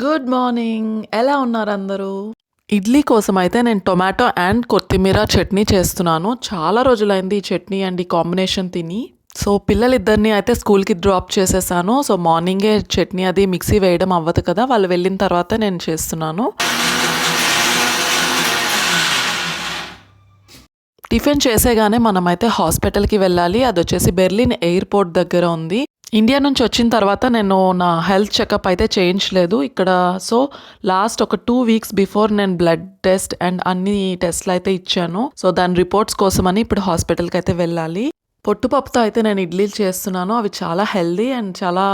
Good morning ఎలా ఉన్నారు అందరూ? ఇడ్లీ కోసం అయితే నేను టొమాటో అండ్ కొత్తిమీర చట్నీ చేస్తున్నాను. చాలా రోజులైంది ఈ చట్నీ అండ్ ఈ కాంబినేషన్ తిని. సో పిల్లలిద్దరిని అయితే స్కూల్కి డ్రాప్ చేసేసాను. సో మార్నింగే చట్నీ అది మిక్సీ వేయడం అవ్వదు కదా. వాళ్ళు వెళ్ళిన తర్వాత నేను చేస్తున్నాను. టిఫిన్ చేసేగానే మనమైతే హాస్పిటల్కి వెళ్ళాలి. అది వచ్చేసి బెర్లిన్ ఎయిర్పోర్ట్ దగ్గర ఉంది. ఇండియా నుంచి వచ్చిన తర్వాత నేను నా హెల్త్ చెకప్ అయితే చేయించలేదు. ఇక్కడ సో లాస్ట్ ఒక టూ వీక్స్ బిఫోర్ నేను బ్లడ్ టెస్ట్ అండ్ అన్ని టెస్ట్లు అయితే ఇచ్చాను. సో దాని రిపోర్ట్స్ కోసమని ఇప్పుడు హాస్పిటల్కి అయితే వెళ్ళాలి. పొట్టుపప్పుతో అయితే నేను ఇడ్లీలు చేస్తున్నాను. అవి చాలా హెల్దీ అండ్ చాలా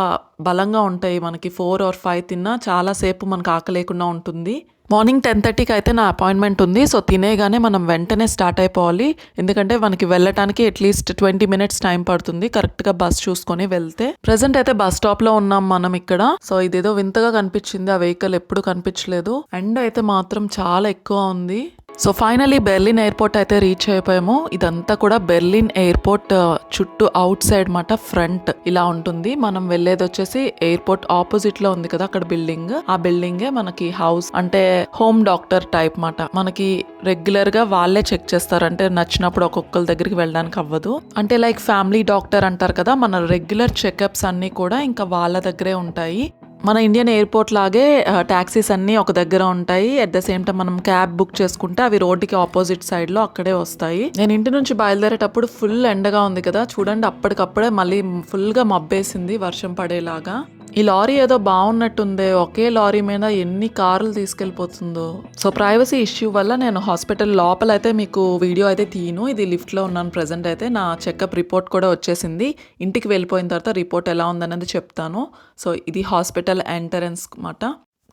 బలంగా ఉంటాయి. మనకి ఫోర్ ఆర్ ఫైవ్ తిన్నా చాలాసేపు మనకు ఆకలేకుండా ఉంటుంది. మార్నింగ్ టెన్ థర్టీకి అయితే నా అపాయింట్మెంట్ ఉంది. సో తినేగానే మనం వెంటనే స్టార్ట్ అయిపోవాలి. ఎందుకంటే మనకి వెళ్ళటానికి అట్లీస్ట్ ట్వంటీ మినిట్స్ టైం పడుతుంది. కరెక్ట్గా బస్ చూసుకొని వెళ్తే. ప్రజెంట్ అయితే బస్ స్టాప్లో ఉన్నాం మనం ఇక్కడ. సో ఇదేదో వింతగా కనిపించింది. ఆ వెహికల్ ఎప్పుడు కనిపించలేదు. ఎండ్ అయితే మాత్రం చాలా ఎక్కువ ఉంది. సో ఫైనలీ బెర్లిన్ ఎయిర్పోర్ట్ అయితే రీచ్ అయిపోయాము. ఇదంతా కూడా బెర్లిన్ ఎయిర్పోర్ట్ uh, చుట్టూ అవుట్ సైడ్ మాట ఫ్రంట్ ఇలా ఉంటుంది. మనం వెళ్ళేది వచ్చేసి ఎయిర్పోర్ట్ ఆపోజిట్లో ఉంది కదా అక్కడ బిల్డింగ్ ఆ బిల్డింగే మనకి హౌస్ అంటే హోమ్ డాక్టర్ టైప్ మాట. మనకి రెగ్యులర్గా వాళ్ళే చెక్ చేస్తారు. అంటే నచ్చినప్పుడు ఒక్కొక్కరి దగ్గరికి వెళ్ళడానికి అవ్వదు. అంటే లైక్ ఫ్యామిలీ డాక్టర్ అంటారు కదా మన రెగ్యులర్ చెకప్స్ అన్ని కూడా ఇంకా వాళ్ళ దగ్గరే ఉంటాయి. మన ఇండియన్ ఎయిర్పోర్ట్ లాగే ట్యాక్సీస్ అన్నీ ఒక దగ్గర ఉంటాయి. అట్ ద సేమ్ టైం మనం క్యాబ్ బుక్ చేసుకుంటే అవి రోడ్డుకి ఆపోజిట్ సైడ్లో అక్కడే వస్తాయి. నేను ఇంటి నుంచి బయలుదేరేటప్పుడు ఫుల్ ఎండగా ఉంది కదా. చూడండి అప్పటికప్పుడే మళ్ళీ ఫుల్గా మబ్బేసింది వర్షం పడేలాగా. ఈ లారీ ఏదో బాగున్నట్టుందే ఒకే లారీ మీద ఎన్ని కార్లు తీసుకెళ్ళిపోతుందో. సో ప్రైవసీ ఇష్యూ వల్ల నేను హాస్పిటల్ లోపల అయితే మీకు వీడియో అయితే తీయను ఇది లిఫ్ట్లో ఉన్నాను ప్రెసెంట్ అయితే. నా చెకప్ రిపోర్ట్ కూడా వచ్చేసింది. ఇంటికి వెళ్ళిపోయిన తర్వాత రిపోర్ట్ ఎలా ఉందన్నది చెప్తాను. సో ఇది హాస్పిటల్ ఎంటరెన్స్ మాట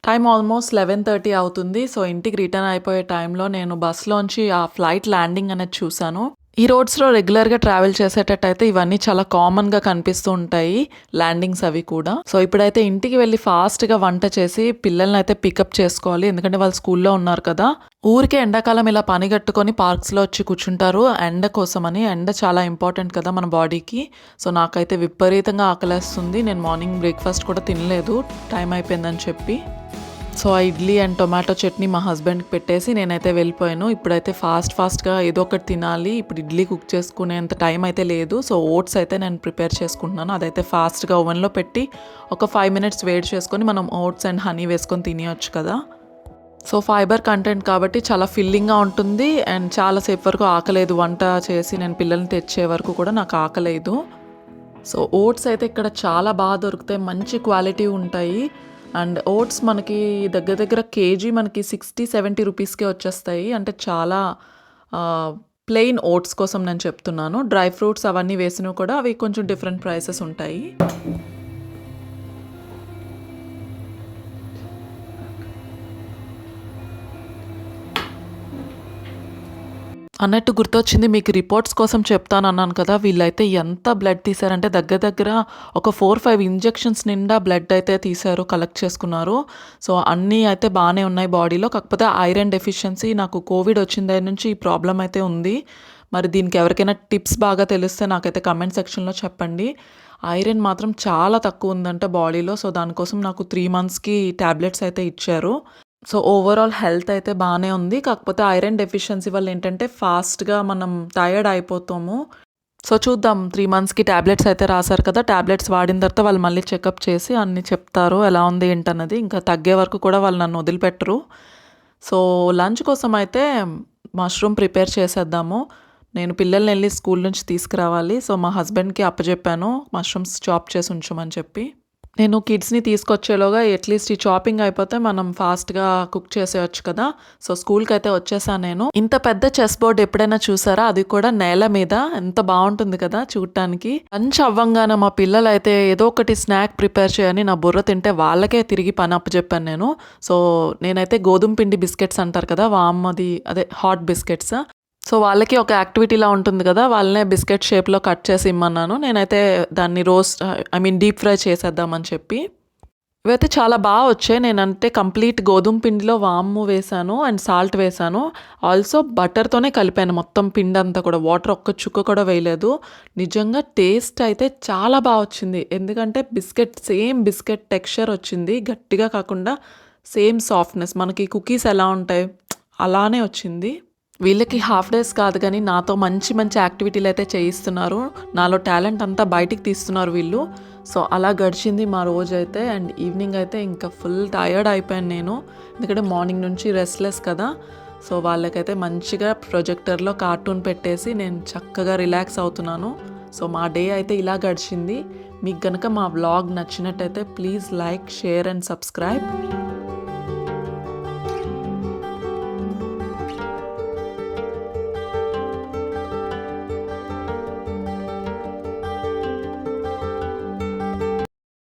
టైం ఆల్మోస్ట్ లెవెన్ థర్టీ అవుతుంది. సో ఇంటికి రిటర్న్ అయిపోయే టైంలో నేను బస్లోంచి ఆ ఫ్లైట్ ల్యాండింగ్ అనేది చూశాను. ఈ రోడ్స్లో రెగ్యులర్గా ట్రావెల్ చేసేటట్టయితే ఇవన్నీ చాలా కామన్గా కనిపిస్తూ ఉంటాయి ల్యాండింగ్స్ అవి కూడా. సో ఇప్పుడైతే ఇంటికి వెళ్ళి ఫాస్ట్గా వంట చేసి పిల్లల్ని అయితే పికప్ చేసుకోవాలి. ఎందుకంటే వాళ్ళు స్కూల్లో ఉన్నారు కదా. ఊరికే ఎండాకాలం ఇలా పని కట్టుకొని పార్క్స్లో వచ్చి కూర్చుంటారు. ఎండ కోసమని. ఎండ చాలా ఇంపార్టెంట్ కదా మన బాడీకి. సో నాకైతే విపరీతంగా ఆకలేస్తుంది. నేను మార్నింగ్ బ్రేక్ఫాస్ట్ కూడా తినలేదు. టైం అయిపోయిందని చెప్పి. సో ఆ ఇడ్లీ అండ్ టొమాటో చట్నీ మా హస్బెండ్కి పెట్టేసి నేనైతే వెళ్ళిపోయాను. ఇప్పుడైతే ఫాస్ట్ ఫాస్ట్గా ఏదో ఒకటి తినాలి. ఇప్పుడు ఇడ్లీ కుక్ చేసుకునేంత టైం అయితే లేదు. సో ఓట్స్ అయితే నేను ప్రిపేర్ చేసుకుంటున్నాను. అదైతే ఫాస్ట్గా ఓవెన్లో పెట్టి ఒక ఫైవ్ మినిట్స్ వేడి చేసుకొని మనం ఓట్స్ అండ్ హనీ వేసుకొని తినేయచ్చు కదా. సో ఫైబర్ కంటెంట్ కాబట్టి చాలా ఫిల్లింగ్గా ఉంటుంది. అండ్ చాలాసేపు వరకు ఆకలేదు. వంట చేసి నేను పిల్లల్ని తెచ్చే వరకు కూడా నాకు ఆకలేదు. సో ఓట్స్ అయితే ఇక్కడ చాలా బాగా దొరుకుతాయి. మంచి క్వాలిటీ ఉంటాయి. అండ్ ఓట్స్ మనకి దగ్గర దగ్గర కేజీ మనకి సిక్స్టీ సెవెంటీ రూపీస్కే వచ్చేస్తాయి. అంటే చాలా ప్లెయిన్ ఓట్స్ కోసం నేను చెప్తున్నాను. డ్రై ఫ్రూట్స్ అవన్నీ వేసినవి కూడా అవి కొంచెం డిఫరెంట్ ప్రైసెస్ ఉంటాయి. అన్నట్టు గుర్తొచ్చింది మీకు రిపోర్ట్స్ కోసం చెప్తాను అన్నాను కదా వీళ్ళైతే ఎంత బ్లడ్ తీశారంటే దగ్గర దగ్గర ఒక ఫోర్ ఫైవ్ ఇంజెక్షన్స్ నిండా బ్లడ్ అయితే తీశారు కలెక్ట్ చేసుకున్నారు. సో అన్నీ అయితే బాగానే ఉన్నాయి బాడీలో కాకపోతే ఐరన్ డెఫిషియన్సీ నాకు కోవిడ్ వచ్చిన దగ్గర నుంచి ఈ ప్రాబ్లం అయితే ఉంది. మరి దీనికి ఎవరికైనా టిప్స్ బాగా తెలిస్తే నాకైతే కమెంట్ సెక్షన్లో చెప్పండి. ఐరన్ మాత్రం చాలా తక్కువ ఉందంట బాడీలో సో దానికోసం నాకు త్రీ మంత్స్కి ట్యాబ్లెట్స్ అయితే ఇచ్చారు. సో ఓవరాల్ హెల్త్ అయితే బాగానే ఉంది. కాకపోతే ఐరన్ డెఫిషియన్సీ వల్ల ఏంటంటే ఫాస్ట్గా మనం టయర్డ్ అయిపోతాము. సో చూద్దాం. త్రీ మంత్స్కి ట్యాబ్లెట్స్ అయితే రాశారు కదా. ట్యాబ్లెట్స్ వాడిన తర్వాత వాళ్ళు మళ్ళీ చెకప్ చేసి అన్ని చెప్తారు. ఎలా ఉంది ఏంటన్నది. ఇంకా తగ్గే వరకు కూడా వాళ్ళు నన్ను వదిలిపెట్టరు. సో లంచ్ కోసం అయితే మష్రూమ్ ప్రిపేర్ చేసేద్దాము. నేను పిల్లల్ని వెళ్ళి స్కూల్ నుంచి తీసుకురావాలి. సో మా హస్బెండ్కి అప్పచెప్పాను మష్రూమ్స్ చాప్ చేసి ఉంచమని చెప్పి. నేను కిడ్స్ని తీసుకొచ్చేలోగా అట్లీస్ట్ ఈ చాపింగ్ అయిపోతే మనం ఫాస్ట్గా కుక్ చేసేయచ్చు కదా. సో స్కూల్కి అయితే వచ్చేసాను నేను. ఇంత పెద్ద చెస్ బోర్డ్ ఎప్పుడైనా చూసారా? అది కూడా నేల మీద. ఎంత బాగుంటుంది కదా చూడటానికి లంచ్ అవ్వంగానే మా పిల్లలు అయితే ఏదో ఒకటి స్నాక్ ప్రిపేర్ చేయని నా బుర్ర తింటే వాళ్ళకే తిరిగి పని అప్పచెప్పాను నేను. సో నేనైతే గోధుమ పిండి బిస్కెట్స్ అంటారు కదా వామ్మది అదే హాట్ బిస్కెట్స్ సో వాళ్ళకి ఒక యాక్టివిటీలా ఉంటుంది కదా వాళ్ళనే బిస్కెట్ షేప్లో కట్ చేసి ఇమ్మన్నాను. నేనైతే దాన్ని roast I mean deep fry చేసేద్దామని చెప్పి. ఇవైతే చాలా బాగా వచ్చాయి. నేనంటే కంప్లీట్ గోధుమ పిండిలో వాము వేశాను అండ్ సాల్ట్ వేశాను ఆల్సో బటర్తోనే కలిపాను మొత్తం పిండి అంతా కూడా. వాటర్ ఒక్క చుక్క కూడా వేయలేదు. నిజంగా టేస్ట్ అయితే చాలా బాగా వచ్చింది. ఎందుకంటే బిస్కెట్ సేమ్ బిస్కెట్ టెక్స్చర్ వచ్చింది. గట్టిగా కాకుండా సేమ్ సాఫ్ట్నెస్. మనకి కుకీస్ ఎలా ఉంటాయి అలానే వచ్చింది. వీళ్ళకి హాఫ్ డేస్ కాదు కానీ నాతో మంచి మంచి యాక్టివిటీలు అయితే చేయిస్తున్నారు. నాలో టాలెంట్ అంతా బయటికి తీస్తున్నారు వీళ్ళు. సో అలా గడిచింది మా రోజు అయితే. అండ్ ఈవినింగ్ అయితే ఇంకా ఫుల్ టయర్డ్ అయిపోయాను నేను. ఎందుకంటే మార్నింగ్ నుంచి రెస్ట్లెస్ కదా. సో వాళ్ళకైతే మంచిగా ప్రొజెక్టర్లో కార్టూన్ పెట్టేసి నేను చక్కగా రిలాక్స్ అవుతున్నాను. సో మా డే అయితే ఇలా గడిచింది. మీకు కనుక మా వ్లాగ్ నచ్చినట్టయితే please like share and subscribe